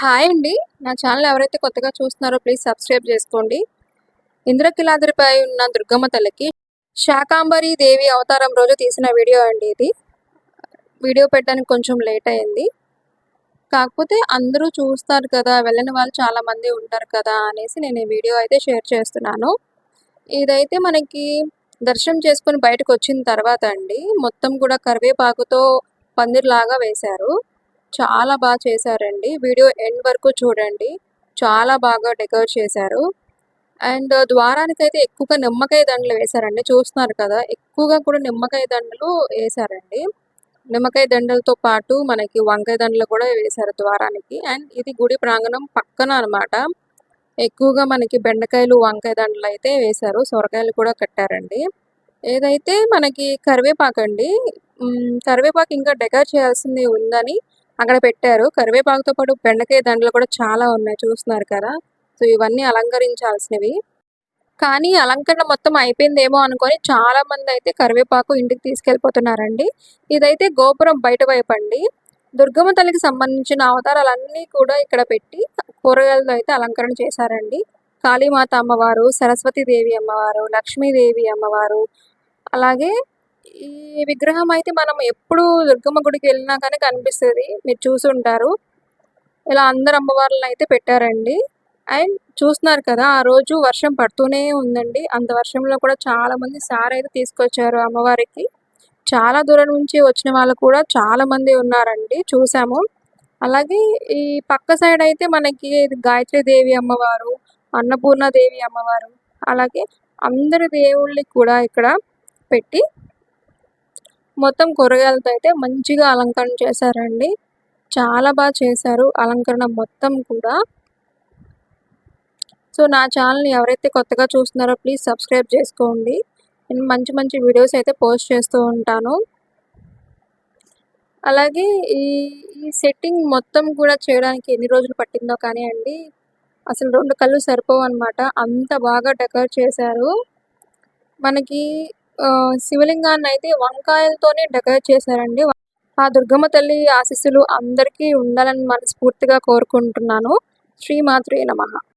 Hi అండి. నా channel ఎవరైతే కొత్తగా చూస్తున్నారో ప్లీజ్ సబ్స్క్రైబ్ చేసుకోండి. ఇంద్రకిలాద్రిపై ఉన్న దుర్గమ్మ తల్లికి శాకాంబరి దేవి అవతారం రోజు తీసిన వీడియో అండి ఇది. వీడియో పెట్టడానికి కొంచెం లేట్ అయింది. కాకపోతే అందరూ చూస్తారు కదా వెళ్ళని వాళ్ళు చాలామంది ఉంటారు కదా అనేసి నేను ఈ వీడియో అయితే షేర్ చేస్తున్నాను. ఇదైతే మనకి దర్శనం చేసుకొని బయటకు వచ్చిన తర్వాత అండి మొత్తం కూడా కరివేపాకుతో పందిర్లాగా వేశారు. చాలా బాగా చేశారండి. వీడియో ఎండ్ వరకు చూడండి. చాలా బాగా డెకరేట్ చేశారు. అండ్ ద్వారానికి అయితే ఎక్కువగా నిమ్మకాయ దండలు వేశారండి. చూస్తున్నారు కదా ఎక్కువగా కూడా నిమ్మకాయ దండలు వేశారండి. నిమ్మకాయ దండలతో పాటు మనకి వంకాయ దండలు కూడా వేశారు ద్వారానికి. అండ్ ఇది గుడి ప్రాంగణం పక్కన అనమాట ఎక్కువగా మనకి బెండకాయలు వంకాయ దండలు అయితే వేశారు. సొరకాయలు కూడా కట్టారండి. ఏదైతే మనకి కరివేపాకు అండి కరివేపాకు ఇంకా డెకరేట్ చేయాల్సింది ఉందని అక్కడ పెట్టారు. కరివేపాకుతో పాటు బెండకాయ దండలు కూడా చాలా ఉన్నాయి. చూస్తున్నారు కదా? సో ఇవన్నీ అలంకరించాల్సినవి. కానీ అలంకరణ మొత్తం అయిపోయిందేమో అనుకొని చాలా మంది అయితే కరివేపాకు ఇంటికి తీసుకెళ్ళిపోతున్నారండి. ఇదైతే గోపురం బయట వైపు అండి. దుర్గమ్మ తల్లికి సంబంధించిన అవతారాలన్నీ కూడా ఇక్కడ పెట్టి కూరగాయలతో అయితే అలంకరణ చేశారండి. కాళీమాత అమ్మవారు సరస్వతీదేవి అమ్మవారు లక్ష్మీదేవి అమ్మవారు అలాగే ఈ విగ్రహం అయితే మనం ఎప్పుడు దుర్గమ్మ గుడికి వెళ్ళినా కానీ కనిపిస్తుంది. మీరు చూసి ఉంటారు. ఇలా అందరు అమ్మవార్లను అయితే పెట్టారండి. అండ్ చూస్తున్నారు కదా ఆ రోజు వర్షం పడుతూనే ఉందండి. అంత వర్షంలో కూడా చాలా మంది సార్ అయితే తీసుకొచ్చారు అమ్మవారికి. చాలా దూరం నుంచి వచ్చిన వాళ్ళు కూడా చాలా మంది ఉన్నారండి. చూసాము. అలాగే ఈ పక్క సైడ్ అయితే మనకి గాయత్రి దేవి అమ్మవారు అన్నపూర్ణ దేవి అమ్మవారు అలాగే అందరి దేవుళ్ళకి కూడా ఇక్కడ పెట్టి మొత్తం కూరగాయలతో అయితే మంచిగా అలంకరణ చేశారండి. చాలా బాగా చేశారు అలంకరణ మొత్తం కూడా. సో నా ఛానల్ని ఎవరైతే కొత్తగా చూస్తున్నారో ప్లీజ్ సబ్స్క్రైబ్ చేసుకోండి. నేను మంచి మంచి వీడియోస్ అయితే పోస్ట్ చేస్తూ ఉంటాను. అలాగే ఈ ఈ సెట్టింగ్ మొత్తం కూడా చేయడానికి ఎన్ని రోజులు పట్టిందో కానీ అండి అసలు రెండు కళ్ళు సరిపోవు అనమాట అంత బాగా డెకరేట్ చేశారు. మనకి శివలింగాన్ని అయితే వంకాయలతోనే డెకరేట్ చేశారండి. ఆ దుర్గమ్మ తల్లి ఆశీస్సులు అందరికీ ఉండాలని మనస్ఫూర్తిగా కోరుకుంటున్నాను. శ్రీమాత్రే నమ.